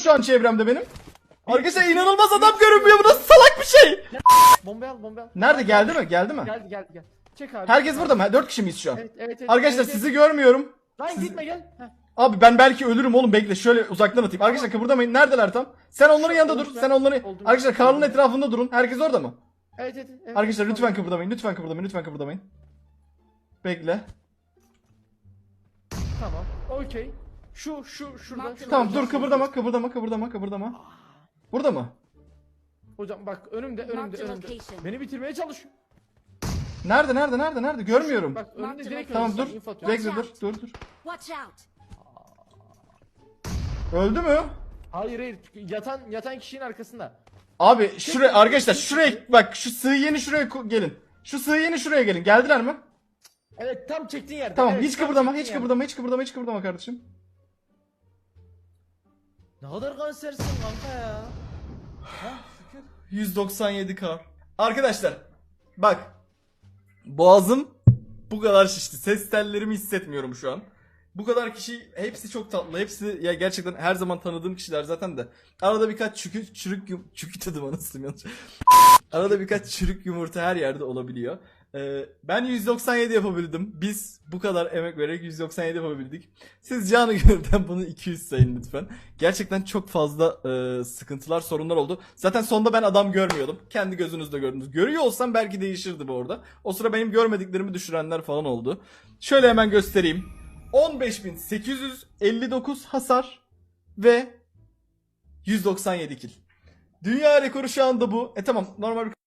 şu an çevremde benim. Arkadaşlar inanılmaz adam görünmüyor bu nasıl salak bir şey. Bombayı al bombayı al. Nerede geldi mi? Geldi mi? Geldi geldi gel. Çek abi. Herkes burada mı? 4 kişi miyiz şu an? Evet evet evet. Arkadaşlar evet, sizi görmüyorum. Lan gitme gel. Heh. Abi ben belki ölürüm oğlum bekle şöyle uzaktan atayım. Arkadaşlar kıpırdamayın. Neredeler tam? Sen onların yanında dur. Sen onların... Oldu. Arkadaşlar Karl'ın etrafında durun. Herkes orada mı? Evet evet. evet. Arkadaşlar lütfen Tamam. kıpırdamayın. Lütfen kıpırdamayın. Lütfen kıpırdamayın. Bekle. Tamam. Okey. Şu şu şurada. Şurada. Tamam dur kıpırdama kıpırdama kıpırdama kıpırdama. Burada mı? Hocam bak önümde önümde önümde. location. Beni bitirmeye çalışıyor. Nerede nerede nerede nerede? Görmüyorum. Bak önümde direkt Tamam dur. info atıyor. Bekle dur dur dur. Watch out! Öldü mü? Hayır hayır yatan yatan kişinin arkasında. Abi şuraya arkadaşlar şuraya bak şu sığ yeni şuraya ko- gelin. Şu sığ yeni şuraya gelin. Geldiler mi? Evet tam çektiğin yerde. Tamam Evet, hiç tam kıpırdama çektiğin hiç yerde. kıpırdama hiç kıpırdama hiç kıpırdama kardeşim. Ne kadar kansersin kanka ya. Ha şükür. 197 kar. Arkadaşlar bak boğazım bu kadar şişti. Ses tellerimi hissetmiyorum şu an. Bu kadar kişi hepsi çok tatlı. Hepsi ya gerçekten her zaman tanıdığım kişiler zaten de. Arada birkaç çükü, çürük yum, çükü dedim anasını. Arada birkaç çürük yumurta her yerde olabiliyor. Ee, ben 197 yapabildim. Biz bu kadar emek vererek 197 yapabildik. Siz canı gönülden bunu 200 sayın lütfen. Gerçekten çok fazla e, sıkıntılar, sorunlar oldu. Zaten sonda ben adam görmüyordum. Kendi gözünüzle gördünüz. Görüyor olsam belki değişirdi bu orada. O sıra benim görmediklerimi düşürenler falan oldu. Şöyle hemen göstereyim. 15.859 hasar ve 197 kill. Dünya rekoru şu anda bu. E tamam normal bir